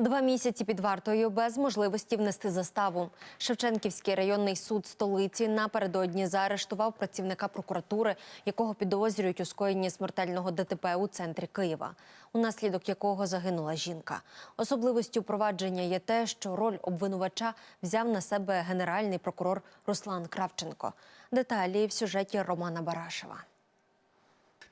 Два місяці під вартою без можливості внести заставу. Шевченківський районний суд столиці напередодні заарештував працівника прокуратури, якого підозрюють у скоєнні смертельного ДТП у центрі Києва, унаслідок якого загинула жінка. Особливостю провадження є те, що роль обвинувача взяв на себе генеральний прокурор Руслан Кравченко. Деталі в сюжеті Романа Барашева.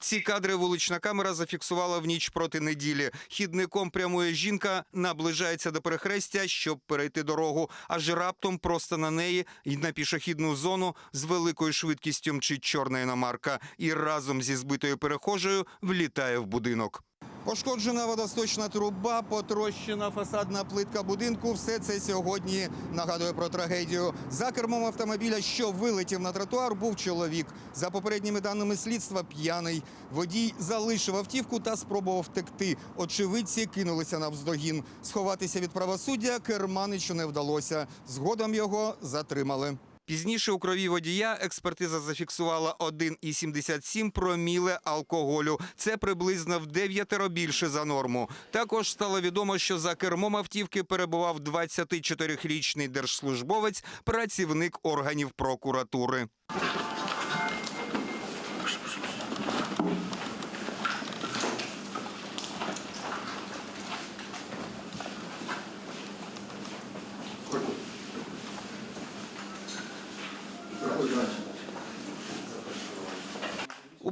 Ці кадри вулична камера зафіксувала в ніч проти неділі. Хідником прямує жінка, наближається до перехрестя, щоб перейти дорогу. Аж раптом просто на неї й на пішохідну зону з великою швидкістю мчить чорна іномарка і разом зі збитою перехожею влітає в будинок. Пошкоджена водосточна труба, потрощена фасадна плитка будинку. Все це сьогодні нагадує про трагедію. За кермом автомобіля, що вилетів на тротуар, був чоловік. За попередніми даними слідства, п'яний. Водій залишив автівку та спробував втекти. Очевидці кинулися навздогін. Сховатися від правосуддя керманичу не вдалося. Згодом його затримали. Пізніше у крові водія експертиза зафіксувала 1,77 проміле алкоголю. Це приблизно в дев'ятеро більше за норму. Також стало відомо, що за кермом автівки перебував 24-річний держслужбовець, працівник органів прокуратури.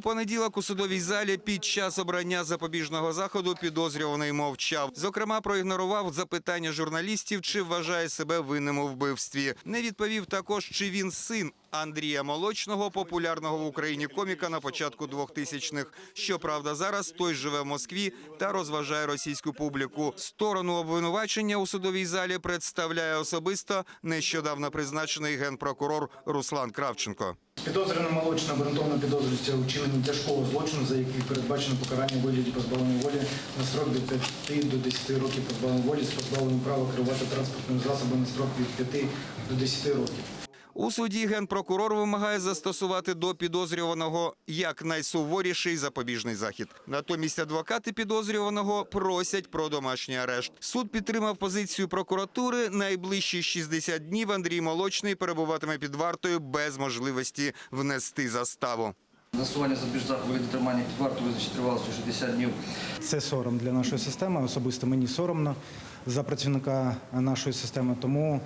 Понеділок у судовій залі під час обрання запобіжного заходу підозрюваний мовчав. Зокрема, проігнорував запитання журналістів, чи вважає себе винним у вбивстві. Не відповів також, чи він син Андрія Молочного, популярного в Україні коміка на початку 2000-х. Щоправда, зараз той живе в Москві та розважає російську публіку. Сторону обвинувачення у судовій залі представляє особисто нещодавно призначений генпрокурор Руслан Кравченко. Підозрюваний молочно обґрунтовано підозрюється у вчиненні тяжкого злочину, за який передбачено покарання вигляді позбавлення волі на строк від 5 до 10 років позбавлення волі з позбавленням права керувати транспортним засобом на строк від 5 до 10 років. У суді генпрокурор вимагає застосувати до підозрюваного як найсуворіший запобіжний захід. Натомість адвокати підозрюваного просять про домашній арешт. Суд підтримав позицію прокуратури. Найближчі 60 днів Андрій Молочний перебуватиме під вартою без можливості внести заставу. Застосування запобіжного заходу від тримання під вартою визначить тривалістю 60 днів. Це сором для нашої системи. Особисто мені соромно за працівника нашої системи. Тому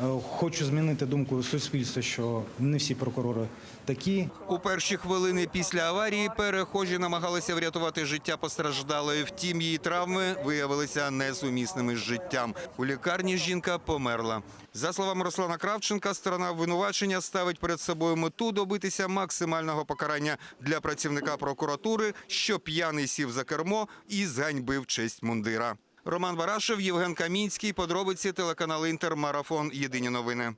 е, хочу змінити думку суспільства, що не всі прокурори такі. У перші хвилини після аварії перехожі намагалися врятувати життя постраждалої. Втім, її травми виявилися несумісними з життям. У лікарні жінка померла. За словами Руслана Кравченка, сторона обвинувачення ставить перед собою мету добитися максимального покарання для працівника прокуратури, що п'яний сів за кермо і зганьбив честь мундира. Роман Барашев, Євген Камінський. Подробиці телеканал Інтер. Марафон. Єдині новини.